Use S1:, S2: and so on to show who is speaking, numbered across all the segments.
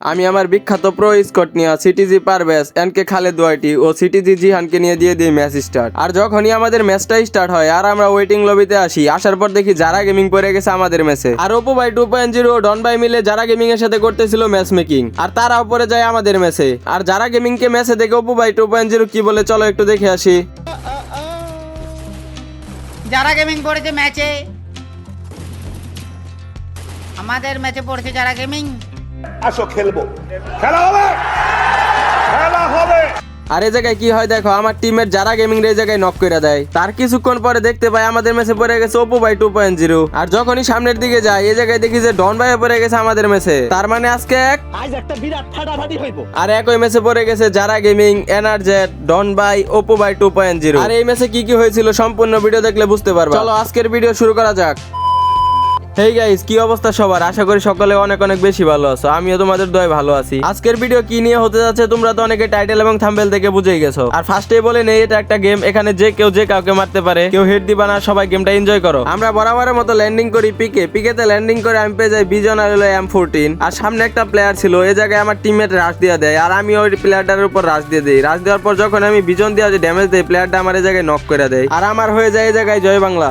S1: আমি আমার বিখ্যাত প্রো স্কট নিয়ে CTG Parvez, NK Khaled YT ও সিটিজি জিহানকে নিয়ে দিয়ে দিই ম্যাচ স্টার্ট। আর যখনই আমাদের ম্যাচটা স্টার্ট হয় আর আমরা ওয়েটিং লবিতে আসি, আসার পর দেখি যারা গেমিং পড়ে গেছে আমাদের ম্যাচে। আর Oppo by two point zero Don by মিলে যারা গেমিং এর সাথে করতেছিল ম্যাচ মেকিং। আর তারা উপরে যায় আমাদের ম্যাচে। আর যারা গেমিং কে ম্যাচে দেখে Oppo by two point zero কি বলে চলো একটু দেখে আসি।
S2: যারা গেমিং পড়েছে ম্যাচে, আমাদের ম্যাচে পড়েছে যারা গেমিং।
S3: আসো খেলব। খেলা হবে! খেলা হবে!
S1: আর এই জায়গায় কি হয় দেখো আমার টিমের যারা গেমিং এই জায়গায় নক করে দেয় তার কিছুক্ষণ পরে দেখতে পাই আমাদের ম্যাচে পড়ে গেছে Oppo by two point zero আর যখনই সামনের দিকে যায় এই জায়গায় দেখি যে ডন ভাই পড়ে গেছে আমাদের ম্যাচে তার মানে আজকে এক
S4: আজ একটা বিরাট ফাটাফাটি হইব।
S1: আর একই ম্যাচে পড়ে গেছে যারা গেমিং এনার্জেট Don by Oppo by two point zero আর এই ম্যাচে কি কি হয়েছিল সম্পূর্ণ ভিডিও দেখলে বুঝতে পারবে। চলো আজকের ভিডিও শুরু করা যাক। হেই গাইস কি অবস্থা সবার? আশা করি সকলে অনেক অনেক বেশি ভালো আছো। আমিও তোমাদের দয় ভালো আছি। আজকের ভিডিও কি নিয়ে হতে যাচ্ছে তোমরা তো অনেকে টাইটেল এবং থাম্বেল থেকে বুঝেই গেছো। আর ফার্স্টেই বলে নেই, এটা একটা গেম এখানে যে কেউ যে কাউকে মারতে পারে, কেউ হেড দিবা না, সবাই গেমটা এনজয় করো। আমরা বরাবরের মতো ল্যান্ডিং করি পিকে পিকেতে ল্যান্ডিং করে আমি পেয়ে যাই বিজন আর হলো এম ফোরটিন আর সামনে একটা প্লেয়ার ছিল এই জায়গায় আমার টিমমেট রাশ দিয়ে দেয়, আর আমি ওই প্লেয়ারটার উপর রাশ দিয়ে দিই। রাশ দেওয়ার পর যখন আমি বিজন দিয়ে ড্যামেজ দেই প্লেয়ারটা আমার এই জায়গায় নক করে দেয়। আর আমার হয়ে যায় এই জায়গায় জয় বাংলা।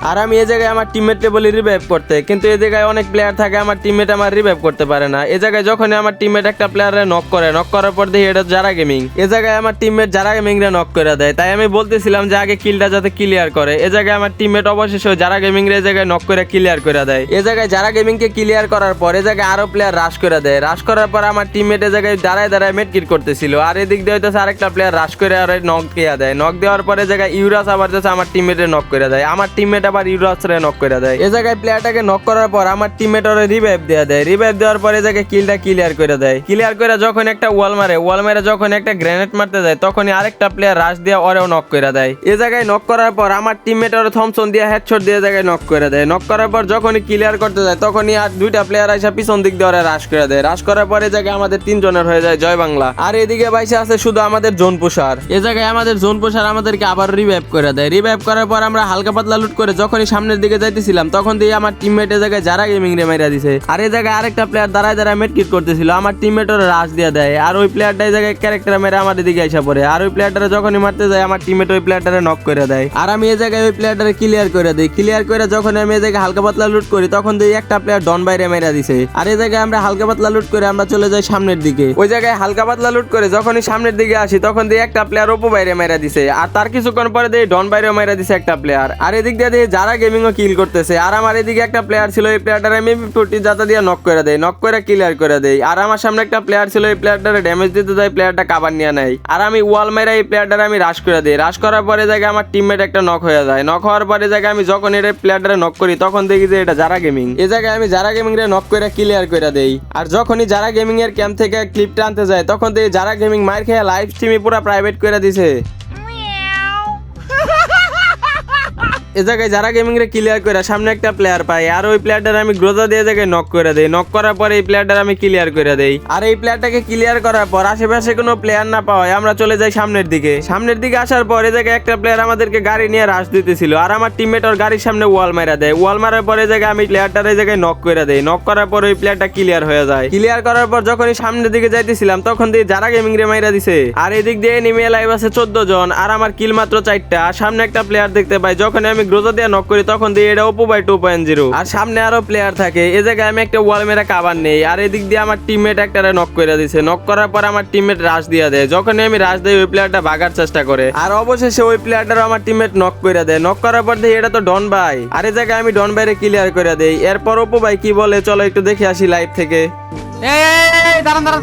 S1: আর আমি এ জায়গায় আমার টিমমেটকে বলি রিভাইভ করতে কিন্তু এ জায়গায় অনেক প্লেয়ার থাকে আমার টিমমেট আমার রিভাইভ করতে পারে না এ জায়গায় যখনই আমার টিমমেট একটা প্লেয়ারে নক করে নক করার পর দেখি এটা যারা গেমিং এ জায়গায় আমার টিমমেট যারা গেমিং রে নক করে দেয় তাই আমি বলতেছিলাম যে আগে কিলটা যাতে ক্লিয়ার করে এই জায়গায় আমার টিমমেট অবশেষে যারা গেমিং রে এই জায়গায় নক করে ক্লিয়ার করে দেয় এ জায়গায় যারা গেমিং কে ক্লিয়ার করার পর এ জায়গায় আরও প্লেয়ার রাশ করে দেয় রাশ করার পর আমার টিমমেট এ জায়গায় দাঁড়ায় দাঁড়ায় মেটকিট করতেছিল আর এদিক দিয়ে হইতেছে আরেকটা প্লেয়ার রাশ করে আর নক দেওয়া দেয় নক দেওয়ার পরে জায়গায় ইউরাস আবার যাচ্ছে আমার টিমমেটে নক করে দেয় আমার টিমমেট আবার ইউরাস রে নক করে দেয়। এই জায়গায় প্লেয়ারটাকে নক করার পর আমার টিমমেট ওরে রিভাইভ দেয়া দেয়। রিভাইভ দেওয়ার পরে এই জায়গায় কিলটা ক্লিয়ার করে দেয়। ক্লিয়ার করে যখন একটা ওয়াল মারে ওয়াল মারে যখন একটা গ্রেনেড মারতে যায়, তখনই আরেকটা প্লেয়ার রাশ দিয়ে ওরেও নক করে দেয়। এই জায়গায় নক করার পর আমার টিমমেট ওরে থমসন দিয়ে হেডশট দিয়ে জায়গায় নক করে দেয়। নক করার পর যখনই ক্লিয়ার করতে যায়, তখনই আর দুইটা প্লেয়ার আইসা পিছন দিক দিয়ে ওরা রাশ করে দেয়। রাশ করার পরে জায়গায় আমাদের তিনজনের হয়ে যায় জয় বাংলা। আর এদিকে বাইসে আছে শুধু আমাদের জোন পোষার এ জায়গায় আমাদের জোন পোষার আমাদেরকে আবার রিভাইভ করে দেয়। রিভাইভ করার পর আমরা হালকা পাতলা লুট করে যখনই সামনের দিকে যাইতেছিলাম, তখন দিয়ে আমার টিমমেট এ জায়গায় যারা গেমিং রে মেরা দিছে। আর এই জায়গায় আরেকটা প্লেয়ার দাঁড়ায় দাঁড়ায় মেট কিট করতেছিল। আমার টিমমেট ওরা রাশ দিয়ে দেয়। আর ওই প্লেয়ারটা এই জায়গায় ক্যারেক্টার মেরে আমাদের দিকে আইসা পড়ে। আর ওই প্লেয়ারটারে যখনই মারতে যায়, আমার টিমমেট ওই প্লেয়ারটারে নক করে দেয়। আর আমি এই জায়গায় ওই প্লেয়ারটারে ক্লিয়ার করে দিই। ক্লিয়ার করে যখন আমি এই জায়গায় হালকা পাতলা লুট করি, তখন দিয়ে একটা প্লেয়ার ডন বাইরে মেরা দিছে। আর এই জায়গায় আমরা হালকা পাতলা লুট করে আমরা চলে যাই সামনের দিকে। ওই জায়গায় হালকা পাতলা লুট করে যখনই সামনের দিকে আসি, তখন দিয়ে একটা প্লেয়ার ওপো বাইরে মেরা দিছে। আর তার কিছুক্ষণ পরে দিয়ে ডন বাইরে মেরা দিছে একটা প্লেয়ার আর এদিক দিয়ে যারা গেমিং ও কিল করতেছে, আর আমার এদিকে একটা প্লেয়ার ছিল, এই প্লেয়ারটারে আমি ফোরটি জাতা দিয়ে নক করে দেয় নক করে ক্লিয়ার করে দেয় আর আমার সামনে একটা প্লেয়ার ছিল, এই প্লেয়ারটারে ড্যামেজ দিতে যায় প্লেয়ারটা কাবার নিয়ে নেয়। আর আমি ওয়াল মেরা এই প্লেয়ারটারে আমি রাশ করে দিই। রাশ করার পরে জায়গায় আমার টিমমেট একটা নক হয়ে যায়। নক হওয়ার পরে জায়গায় আমি যখন এটা প্লেয়ারটারে নক করি, তখন দেখি যে এটা যারা গেমিং এই জায়গায় আমি যারা গেমিং রে নক করে ক্লিয়ার করে দেই। আর যখনই যারা গেমিং এর ক্যাম্প থেকে ক্লিপটা আনতে যায়, তখন দেখি যারা গেমিং মার খেয়ে লাইভ স্ট্রিমে পুরো প্রাইভেট করে দিছে। এ জায়গায় যারা গেমিং রে ক্লিয়ার করে সামনে একটা প্লেয়ার পাই আর ওই প্লেয়ারটার আমি গ্রোজা দিয়ে জায়গায় নক করে দেই। নক করার পরে এই প্লেয়ারটার আমি ক্লিয়ার করে দেই। আর এই প্লেয়ারটাকে ক্লিয়ার করার পর আশেপাশে কোনো প্লেয়ার না পাওয়ায় আমরা চলে যাই সামনের দিকে। সামনের দিকে আসার পর এই জায়গায় একটা প্লেয়ার আমাদেরকে গাড়ি নিয়ে রাশ দিতেছিল, আর আমার টিমমেট ওর গাড়ির সামনে ওয়াল মারা দেয়। ওয়াল মারার পরে জায়গায় আমি প্লেয়ারটার এই জায়গায় নক করে দেই। নক করার পর ওই প্লেয়ারটা ক্লিয়ার হয়ে যায়। ক্লিয়ার করার পর যখনই সামনের দিকে যাইতেছিলাম, তখন দিয়ে যারা গেমিং রে মাইরা দিছে। আর এদিক দিয়ে নিমে লাইভ আছে চোদ্দ জন, আর আমার কিল মাত্র চারটা। আর সামনে একটা প্লেয়ার দেখতে পাই যখন আমি গ্রোজা দিয়ে নক করি তখন দিয়ে এটা Oppo by two point zero আর সামনে আরও প্লেয়ার থাকে এই জায়গায় আমি একটা ওয়াল মেরা কাবার নেই আর এদিক দিয়ে আমার টিমমেট একটা নক করে দিছে। নক করার পর আমার টিমমেট রাশ দিয়ে দেয় যখন আমি রাশ দেই ওই প্লেয়ারটা ভাগার চেষ্টা করে। আর অবশেষে ওই প্লেয়ারটারও আমার টিমমেট নক করে দেয়। নক করার পর দেখি এটা তো ডন ভাই আর এই জায়গায় আমি ডন বাইরে ক্লিয়ার করে দেই। এরপর ওপো ভাই কি বলে চলো একটু দেখে আসি লাইভ থেকে।
S2: এই, এই, এই, এই, দাঁড়ান দাঁড়ান।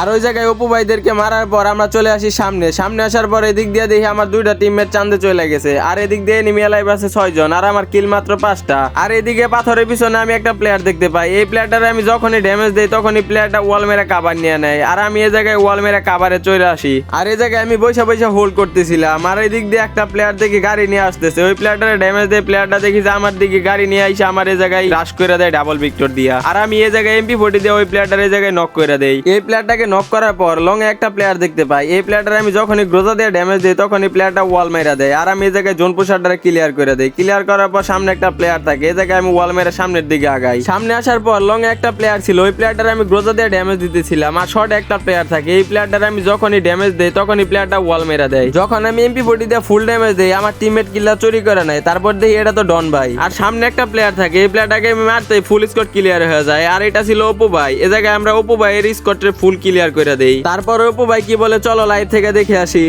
S1: আর ওই জায়গায় অপু ভাইদেরকে মারার পর আমরা চলে আসি সামনে। সামনে আসার পর এদিক দিয়ে দেখি আমার দুইটা টিমমেট চান্দে চলে গেছে। আর এদিক দিয়ে নিমিয়া লাইভ আছে ছয় জন আর আমার কিল মাত্র পাঁচটা। আর এদিকে পাথরের পিছনে আমি একটা প্লেয়ার দেখতে পাই। এই প্লেয়ারটারে আমি যখনই ড্যামেজ দেই, তখনই প্লেয়ারটা ওয়াল মেরে কাবার নিয়ে নেয়। আর আমি এই জায়গায় ওয়াল মেরা কাবারে চলে আসি। আর এই জায়গায় আমি বৈশা বৈশা হোল্ড করতেছিলাম। আর এদিক দিয়ে একটা প্লেয়ার দেখি গাড়ি নিয়ে আসতেছে। ওই প্লেয়ারটারে ড্যামেজ দেয় প্লেয়ারটা দেখি যে আমার দিকে গাড়ি নিয়ে আইসে আমার এই জায়গায় রাশ করে দেয় ডাবল ভিক্টর দিয়া। আর আমি এই জায়গায় এমপি ফোর্টি দিয়ে ওই প্লেয়ারটার এই জায়গায় নক করে দেই। এই প্লেয়ারটাকে প্লেয়ারটাকে নক করার পর লং এ একটা প্লেয়ার দেখতে পাই। এই প্লেয়ারটার আমি যখনই গ্রোজা দিয়ে ড্যামেজ দিই, তখনই প্লেয়ারটা ওয়াল মেরা দেয়। আর আমি এই জায়গায় জোন পুষারটা ক্লিয়ার করে দিই। ক্লিয়ার করার পর সামনে একটা প্লেয়ার থাকে, এই জায়গায় আমি ওয়াল মেরে সামনের দিকে আগাই। সামনে আসার পর লং এ একটা প্লেয়ার ছিল, ওই প্লেয়ারটার আমি গ্রোজা দিয়ে ড্যামেজ দিতেছিলাম। আর শর্টে একটা প্লেয়ার থাকে, এই প্লেয়ারটার আমি যখনই ড্যামেজ দেই, তখনই প্লেয়ারটা ওয়াল মেরা দেয়। যখন আমি এমপি ফোর্টি দিয়ে ফুল ড্যামেজ দিই, আমার টিমমেট কিল্লা চুরি করে নেয়। তারপর দেখি এটা তো ডন ভাই। আর সামনে একটা প্লেয়ার থাকে, এই প্লেয়ারটাকে আমি মারতে ফুল স্কোর ক্লিয়ার হয়ে যায়। আর এটা ছিল অপু ভাই। এ জায়গায় আমরা অপু ভাইয়ের স্কোরটা ফুল ক্লিয়ার করে দেই তারপর অপু ভাই কি বলে চলো লাইভ থেকে দেখে আসি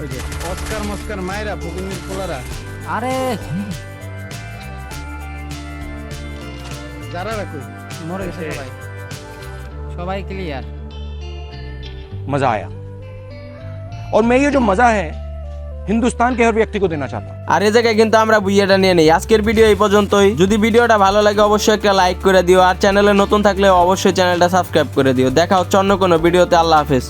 S5: ওই যে অস্কার মস্কার মায়েরা ফকিনির পোলারা
S2: আরে
S5: যারা রাখুই
S2: মরে গেছে সবাই সবাই ক্লিয়ার
S6: मजा आया और मैं ये जो मजा है हिंदुस्तान के हर व्यक्ति को देना चाहता हूँ
S1: আর এই জায়গায় কিন্তু আমরা বুইয়াটা নিয়ে নেই আজকের ভিডিও এই পর্যন্তই যদি ভিডিওটা ভালো লাগে অবশ্যই একটা লাইক করে দিও আর চ্যানেলে নতুন থাকলে অবশ্যই চ্যানেলটা সাবস্ক্রাইব করে দিও দেখা হচ্ছে অন্য কোনো ভিডিওতে আল্লাহ হাফেজ